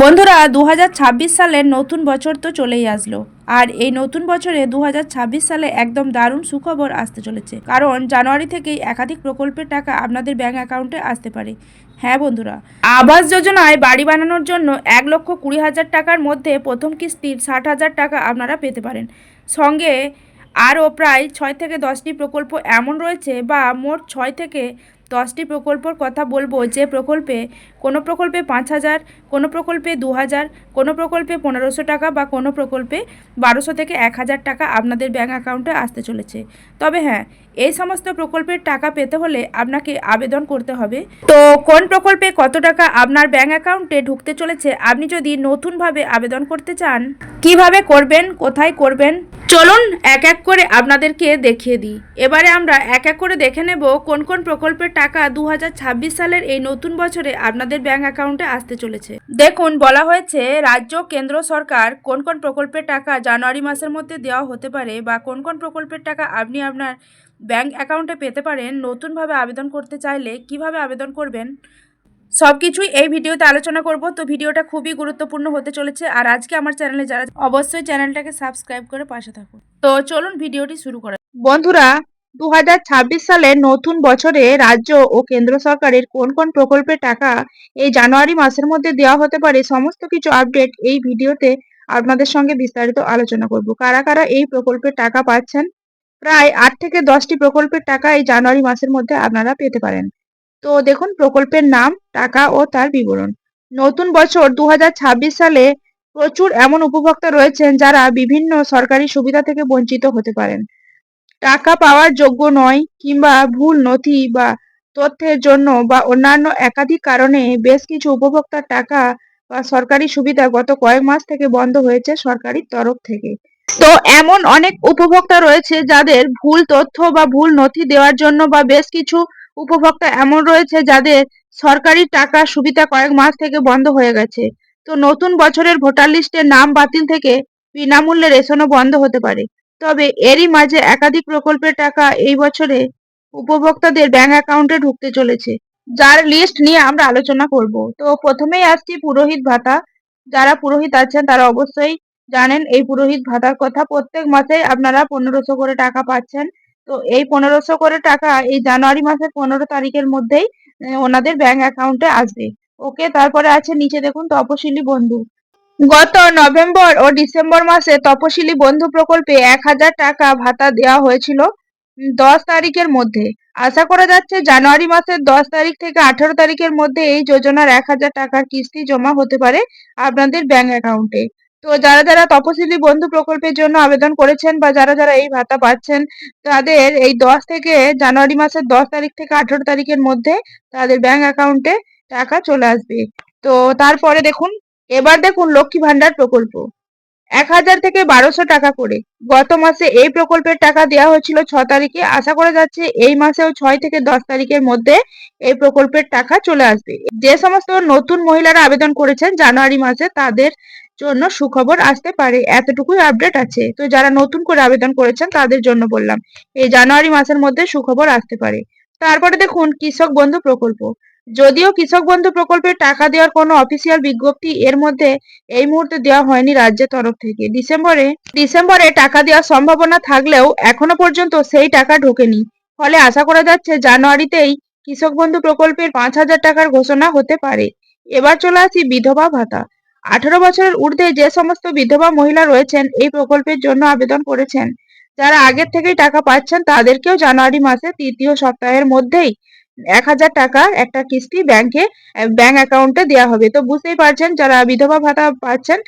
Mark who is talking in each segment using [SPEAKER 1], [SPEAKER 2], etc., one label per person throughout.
[SPEAKER 1] বন্ধুরা দু হাজার ছাব্বিশ সালের নতুন বছর তো চলেই আসলো। আর এই নতুন বছরে দু হাজার ছাব্বিশ সালে একদম দারুণ সুখবর আসতে চলেছে। কারণ জানুয়ারি থেকেই একাধিক প্রকল্পের টাকা আপনাদের ব্যাংক অ্যাকাউন্টে আসতে পারে। হ্যাঁ বন্ধুরা, আবাস যোজনায় বাড়ি বানানোর জন্য এক লক্ষ কুড়ি হাজার টাকার মধ্যে প্রথম কিস্তির ষাট হাজার টাকা আপনারা পেতে পারেন। সঙ্গে আরও প্রায় ছয় থেকে দশটি প্রকল্প এমন রয়েছে বা মোট ছয় থেকে দশটি প্রকল্পর কথা বলব। যে প্রকল্পে, কোনো প্রকল্পে পাঁচ হাজার, কোনো প্রকল্পে দু হাজার, কোনো প্রকল্পে পনেরোশো টাকা বা কোনো প্রকল্পে বারোশো থেকে এক হাজার টাকা আপনাদের ব্যাঙ্ক অ্যাকাউন্টে আসতে চলেছে। তবে হ্যাঁ এই সমস্ত প্রকল্পের টাকা পেতে হলে আপনাকে আবেদন করতে হবে। তো কোন প্রকল্পে কত টাকা আপনার ব্যাঙ্ক অ্যাকাউন্টে ঢুকতে চলেছে, আপনি যদি নতুনভাবে আবেদন করতে চান, কীভাবে করবেন, কোথায় করবেন? চলুন এক এক করে আপনাদেরকে দেখিয়ে দিই। এবারে আমরা এক এক করে দেখে নেব কোন কোন প্রকল্পের টাকা দু হাজার ছাব্বিশ সালের এই নতুন বছরে আপনাদের ব্যাংক অ্যাকাউন্টে আসতে চলেছে। দেখুন, বলা হয়েছে, রাজ্য, কেন্দ্র, সরকার কোন কোন প্রকল্পের টাকা জানুয়ারি মাসের মধ্যে দেওয়া হতে পারে বা কোন কোন প্রকল্পের টাকা আপনি আপনার ব্যাংক অ্যাকাউন্টে পেতে পারেন, নতুনভাবে আবেদন করতে চাইলে কীভাবে আবেদন করবেন? সব কিছুই এই ভিডিওতে আলোচনা করব। তো ভিডিওটা খুবই গুরুত্বপূর্ণ হতে চলেছে। আর আজকে আমার চ্যানেলে যারা অবশ্যই চ্যানেলটাকে সাবস্ক্রাইব করে পাশে থাকুন তো চলুন ভিডিওটি শুরু করা। বন্ধুরা দু সালের নতুন বছরে রাজ্য ও কেন্দ্র সরকারের কোন কোন প্রকল্পের টাকা এই জানুয়ারি মাসের মধ্যে দেওয়া হতে পারে সমস্ত কিছু আপডেট এই ভিডিওতে আপনাদের সঙ্গে বিস্তারিত আলোচনা করব। কারা কারা এই প্রকল্পের টাকা পাচ্ছেন? প্রায় আট থেকে দশটি প্রকল্পের টাকা এই জানুয়ারি মাসের মধ্যে আপনারা পেতে পারেন। তো দেখুন প্রকল্পের নাম, টাকা ও তার বিবরণ। নতুন বছর দু হাজার ছাব্বিশ সালে প্রচুর এমন উপভোক্তা রয়েছেন যারা বিভিন্ন সরকারি সুবিধা থেকে বঞ্চিত হতে পারেন। টাকা পাওয়ার যোগ্য নয় কিংবা ভুল, নথি বা তথ্যের জন্য বা অন্যান্য একাধিক কারণে বেশ কিছু উপভোক্তার টাকা বা সরকারি সুবিধা গত কয়েক মাস থেকে বন্ধ হয়েছে সরকারি তরফ থেকে। তো এমন অনেক উপভোক্তা রয়েছে যাদের ভুল তথ্য বা ভুল নথি দেওয়ার জন্য বা বেশ কিছু উপভোক্তা এমন রয়েছে যাদের সরকারি টাকা সুবিধা কয়েক মাস থেকে বন্ধ হয়ে গেছে। তো নতুন বছরের ভোটার লিস্টে নাম বাতিল থেকে বিনামূল্যে রেশনও বন্ধ হতে পারে। তবে এরই মাঝে একাধিক প্রকল্পের টাকা এই বছরে উপভোক্তাদের ব্যাংক অ্যাকাউন্টে ঢুকতে চলেছে, যার লিস্ট নিয়ে আমরা আলোচনা করব। তো প্রথমেই আসছি পুরোহিত ভাতা। যারা পুরোহিত আছেন তারা অবশ্যই জানেন এই পুরোহিত ভাতার কথা। প্রত্যেক মাসে আপনারা পনেরোশো করে টাকা পাচ্ছেন। তো এই পনেরোশো করে টাকা এই জানুয়ারি মাসের পনেরো তারিখের মধ্যেই ওনাদের ব্যাংক অ্যাকাউন্টে আসবে। ওকে তারপরে আছে নিচে দেখুন, তপশিলি বন্ধু। গত নভেম্বর ও ডিসেম্বর মাসে তপশিলি বন্ধু প্রকল্পে এক হাজার টাকা ভাতা দেওয়া হয়েছিল দশ তারিখের মধ্যে। আশা করা যাচ্ছে জানুয়ারি মাসের দশ তারিখ থেকে আঠারো তারিখের মধ্যে এই যোজনার এক হাজার টাকার কিস্তি জমা হতে পারে আপনাদের ব্যাংক অ্যাকাউন্টে তো যারা যারা তপশিলি বন্ধু প্রকল্পের জন্য আবেদন করেছেন বা যারা যারা এই ভাতা পাচ্ছেন, তাদের এই দশ থেকে জানুয়ারি মাসের দশ তারিখ থেকে আঠারো তারিখের মধ্যে তাদের ব্যাংক অ্যাকাউন্টে টাকা চলে আসবে। তো তারপরে দেখুন, এবার দেখুন লক্ষ্মী ভান্ডার প্রকল্প। এক হাজার থেকে বারোশো টাকা করে। গত মাসে এই প্রকল্পের টাকা দেওয়া হয়েছিল ছ তারিখে। আশা করা যাচ্ছে এই মাসেও ছয় থেকে দশ তারিখের মধ্যে এই প্রকল্পের টাকা চলে আসবে। যে সমস্ত নতুন মহিলারা আবেদন করেছেন জানুয়ারি মাসে, তাদের জন্য সুখবর আসতে পারে। এতটুকুই আপডেট আছে। তো যারা নতুন করে আবেদন করেছেন, তাদের জন্য বললাম, এই জানুয়ারি মাসের মধ্যে সুখবর আসতে পারে। তারপরে দেখুন, কৃষক বন্ধু প্রকল্প। যদিও কৃষক বন্ধু প্রকল্পের টাকা দেওয়ার কোনো অফিসিয়াল বিজ্ঞপ্তি এর মধ্যে এই মুহূর্তে দেওয়া হয়নি রাজ্যের তরফ থেকে। ডিসেম্বরে ডিসেম্বরে টাকা দেওয়ার সম্ভাবনা থাকলেও এখনও পর্যন্ত সেই টাকা ঢোকেনি। ফলে আশা করা যাচ্ছে, জানুয়ারিতেই কৃষক বন্ধু প্রকল্পের পাঁচ হাজার টাকার ঘোষণা হতে পারে। এবার চলে আসি বিধবা ভাতা। আঠারো বছরের ঊর্ধ্বে যে সমস্ত বিধবা মহিলা রয়েছেন, এই প্রকল্পের জন্য আবেদন করেছেন। যারা আগের থেকেই টাকা পাচ্ছেন, তাদেরকেও জানুয়ারি মাসে তৃতীয় সপ্তাহের মধ্যেই এক হাজার টাকা একটা কিস্তি ব্যাংকে, ব্যাংক অ্যাকাউন্টে দেওয়া হবে। তো বুঝতেই পারছেন, যারা বিধবা ভাতা পাচ্ছেন,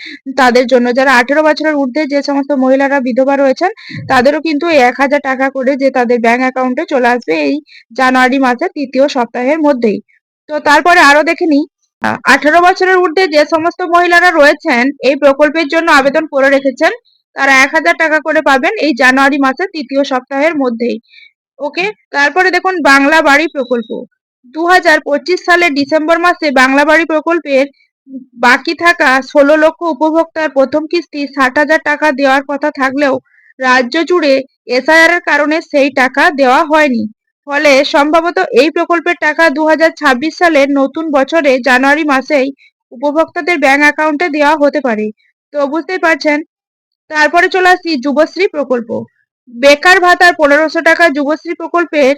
[SPEAKER 1] তাদের জন্য যারা আঠেরো বছরের ঊর্ধ্বে যে সমস্ত মহিলারা বিধবা রয়েছেন, তাদেরও কিন্তু এক হাজার টাকা করে যে তাদের ব্যাংক অ্যাকাউন্টে চলে আসবে এই জানুয়ারি মাসের তৃতীয় সপ্তাহের মধ্যেই। তো তারপরে আরও দেখে নিই আঠারো বছরের ঊর্ধ্বে যে সমস্ত মহিলারা রয়েছেন, এই প্রকল্পের জন্য আবেদন করে রেখেছেন, তারা এক হাজার টাকা করে পাবেন এই জানুয়ারি মাসের তৃতীয় সপ্তাহের মধ্যেই। ওকে? তারপরে দেখুন, বাংলা বাড়ি প্রকল্প। দু হাজার পঁচিশ সালের ডিসেম্বর মাসে বাংলা বাড়ি প্রকল্পের বাকি থাকা ষোলো লক্ষ উপভোক্তার প্রথম কিস্তি ষাট হাজার টাকা দেওয়ার কথা থাকলেও রাজ্য জুড়ে এসআইআর এর কারণে সেই টাকা দেওয়া হয়নি। ফলে সম্ভবত এই প্রকল্পের টাকা দু হাজার ছাব্বিশ সালের নতুন বছরে জানুয়ারি মাসেই উপভোক্তাদের ব্যাংক অ্যাকাউন্টে দেওয়া হতে পারে। তো বুঝতেই পারছেন? তারপরে চলে আসছি যুবশ্রী প্রকল্প। বেকার ভাতার পনেরোশো টাকা যুবশ্রী প্রকল্পের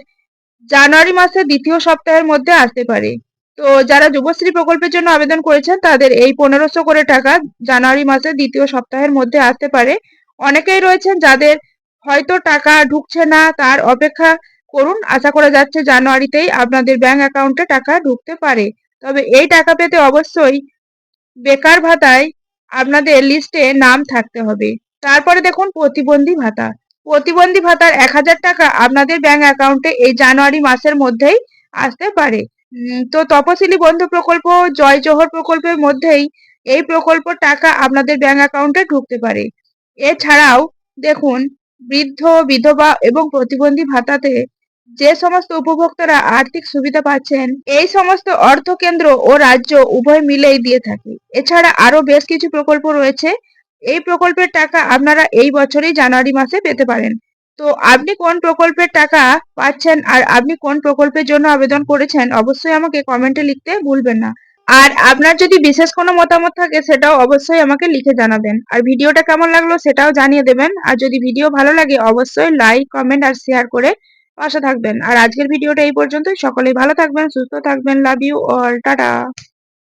[SPEAKER 1] জানুয়ারি মাসের দ্বিতীয় সপ্তাহের মধ্যে আসতে পারে। তো যারা যুবশ্রী প্রকল্পের জন্য আবেদন করেছেন, তাদের এই পনেরোশো করে টাকা জানুয়ারি মাসের দ্বিতীয় সপ্তাহের মধ্যে আসতে পারে। অনেকেই রয়েছেন যাদের হয়তো টাকা ঢুকছে না, তার অপেক্ষা করুন। আশা করা যাচ্ছে জানুয়ারিতেই আপনাদের ব্যাংক অ্যাকাউন্টে টাকা ঢুকতে পারে। তবে এই টাকা পেতে অবশ্যই বেকার ভাতায় আপনাদের লিস্টে নাম থাকতে হবে। তারপরে দেখুন প্রতিবন্ধী ভাতা। প্রতিবন্ধী ভাতার এক হাজার টাকা আপনাদের ব্যাংক অ্যাকাউন্টে এই জানুয়ারি মাসের মধ্যেই আসতে পারে। তো তপশিলি বন্ধু প্রকল্প, জয় জোহর প্রকল্পের মধ্যেই এই প্রকল্প টাকা আপনাদের ব্যাংক অ্যাকাউন্টে ঢুকতে পারে। এছাড়াও দেখুন বৃদ্ধ, বিধবা এবং প্রতিবন্ধী ভাতাতে যে সমস্ত উপভোক্তারা আর্থিক সুবিধা পাচ্ছেন, এই সমস্ত অর্থ কেন্দ্র ও রাজ্য উভয় মিলেই দিয়ে থাকে। এছাড়া আরও বেশ কিছু প্রকল্প রয়েছে। এই প্রকল্পের টাকা আপনারা এই বছরই জানুয়ারি মাসে পেতে পারেন। তো আপনি কোন প্রকল্পের টাকা পাচ্ছেন আর আপনি কোন প্রকল্পের জন্য আবেদন করেছেন, অবশ্যই আমাকে কমেন্টে লিখতে ভুলবেন না। আর আপনার যদি বিশেষ কোনো মতামত থাকে, সেটাও অবশ্যই আমাকে লিখে জানাবেন। আর ভিডিওটা কেমন লাগল, সেটাও জানিয়ে দেবেন। আর যদি ভিডিও ভালো লাগে, অবশ্যই লাইক, কমেন্ট আর শেয়ার করে পাশে থাকবেন। আর আজকের ভিডিওটা এই পর্যন্তই। সকলেই ভালো থাকবেন, সুস্থ থাকবেন। Love you all tata